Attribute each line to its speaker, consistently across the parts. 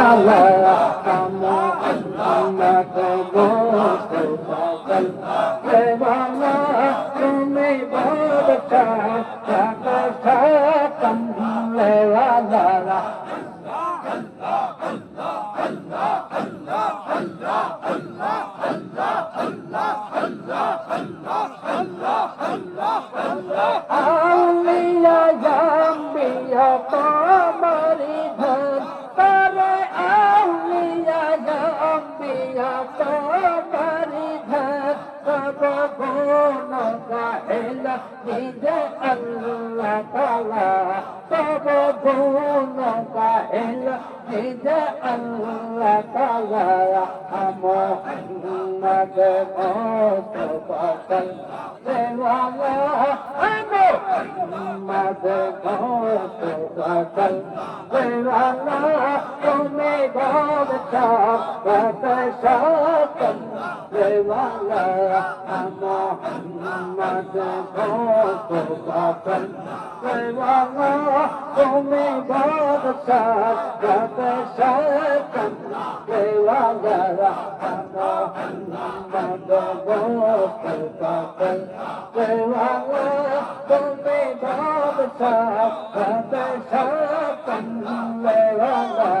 Speaker 1: Allah আল্লাহ তালা সব গুণ গাহেলা নিজে আল্লাহ তালা মোহাম্মদ মোস্তফা দেওয়ালা মোহাম্মদ মোস্তফা দেওয়ালা तुम्हें भोगता बतशातम देवाला मोहम्मद को बातन देवाला तुम्हें भोगता बतशातम देवाला मोहम्मद को बातन देवाला तुम्हें भोगता बतशातम Allah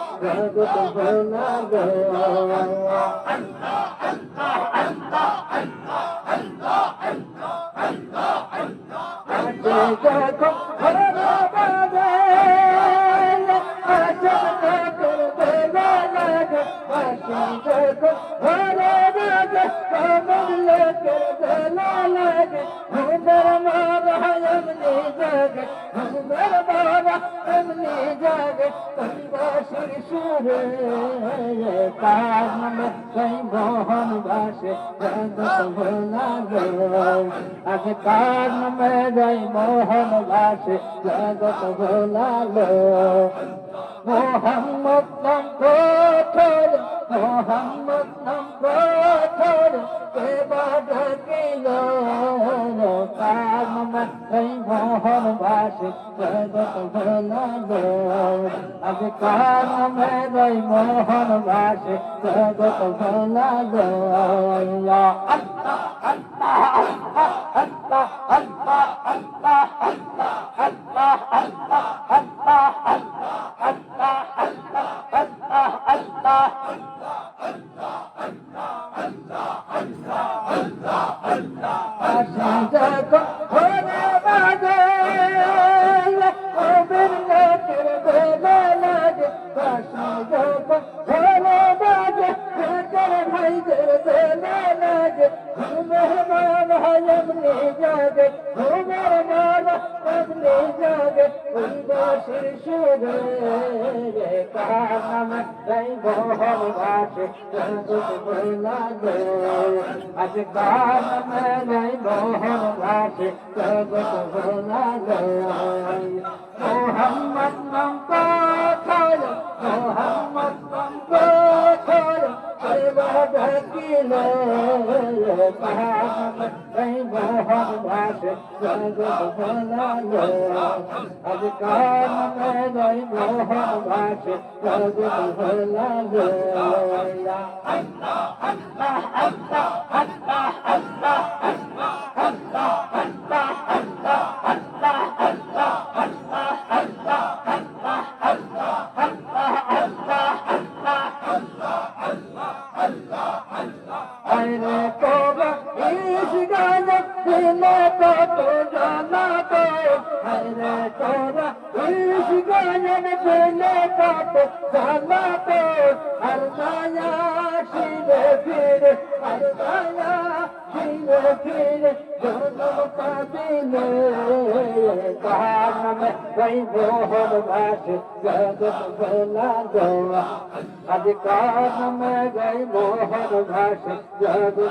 Speaker 1: তুমি বাদশা বাদশা দেওয়ালা লোকে ভালো লাগে? আমার বাবা এমনি জাগে। আমার বাবা এমনি জাগে। কবিবাসের সুরে তার মনে কই মোহন বাসে। জগত ভোলা আজ তার মনে যাই মোহন বাসে মোহাম্মদ মোহাম্মদ নাম কোঠর কে বাদকিল কান মে যাই মোহন বাসে জগত ভোলালো আজ কান মে যাই মোহন বাসে জগত ভোলালো আল্লাহ আল্লাহ আল্লাহ আল্লাহ আল্লাহ আল্লাহ আল্লাহ আল্লাহ ঘুমের মান এমনি জাগে ওই বাসির সুরে কানাম তাই বহল বাসে জগৎ বেলা গে আজ কানাম নাই বহল বাসে জগৎ বেলা গে মোহাম্মদ নাম কোথায় মোহাম্মদ নাম কোথায় ডাকিলে কানমে ভোলালো আজ কানমে এই মোহন ভাসে জগৎ ভোলালো আরে কত জানাত আরে তোরা ইস গান দিলে কত জানাত আর মায়া শিরে ফিরে আর মায়া শিরে ফিরে জনম পাবিলে কান মে কই মোহন ভাসে জগত ভোলা গোয়া আজ কান মে গই মোহন ভাসে জগত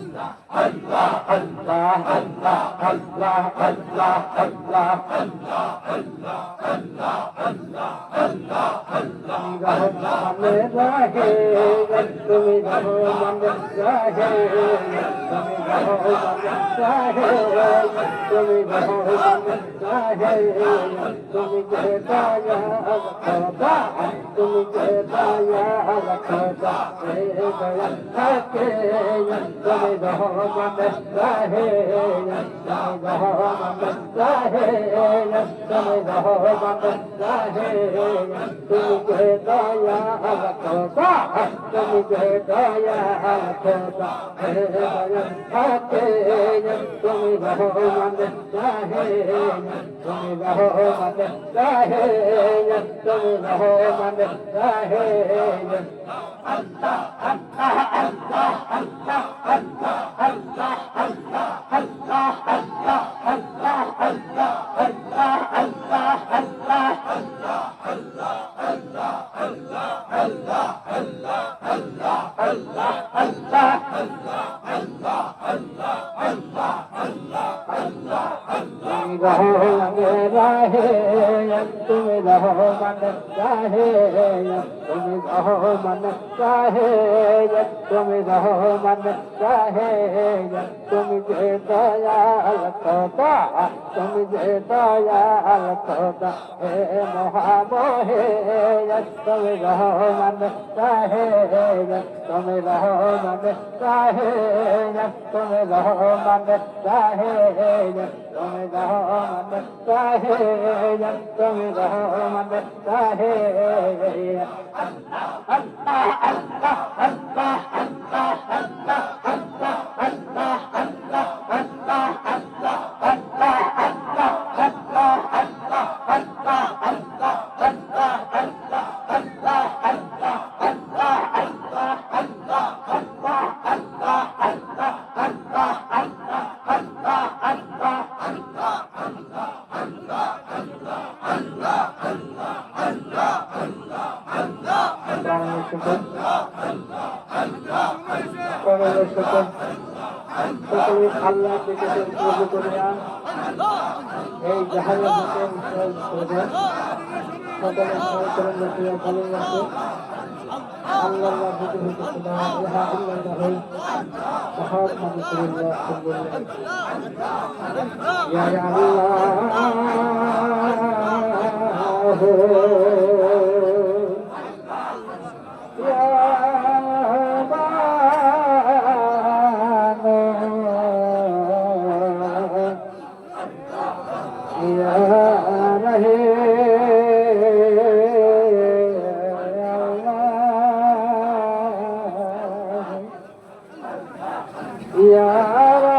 Speaker 1: তুমি রহমানে রাহে তুমি কে দয়া খোদা তুমি কে দয়া খোদা হে দয়া থাকে তুমি রহমানে রাহে তুমি রহমানে রাহে তুমি রহমানে রাহে তুমি কে দয়া খোদা তুমি কে দয়া খোদা Allah দয়া থাকে है রহমানে رهو مان چاهي تم رهو من چاهي تم رهو من چاهي ديا لتا تم جي ديا لتا هي توهان رهو من چاهي توهان رهو من چاهي تمينهو مان چاهي تمينهو من چاهي تمي رهو রহমানে রাহে তুমি রহমানে রাহে সকলে থেকে প্রভু করিয়া এই জাহাজের মধ্যে সকলে সহকরণ রাখিয়া ভালো রাখে আল্লাহ ইয়া আল্লাহ। रहे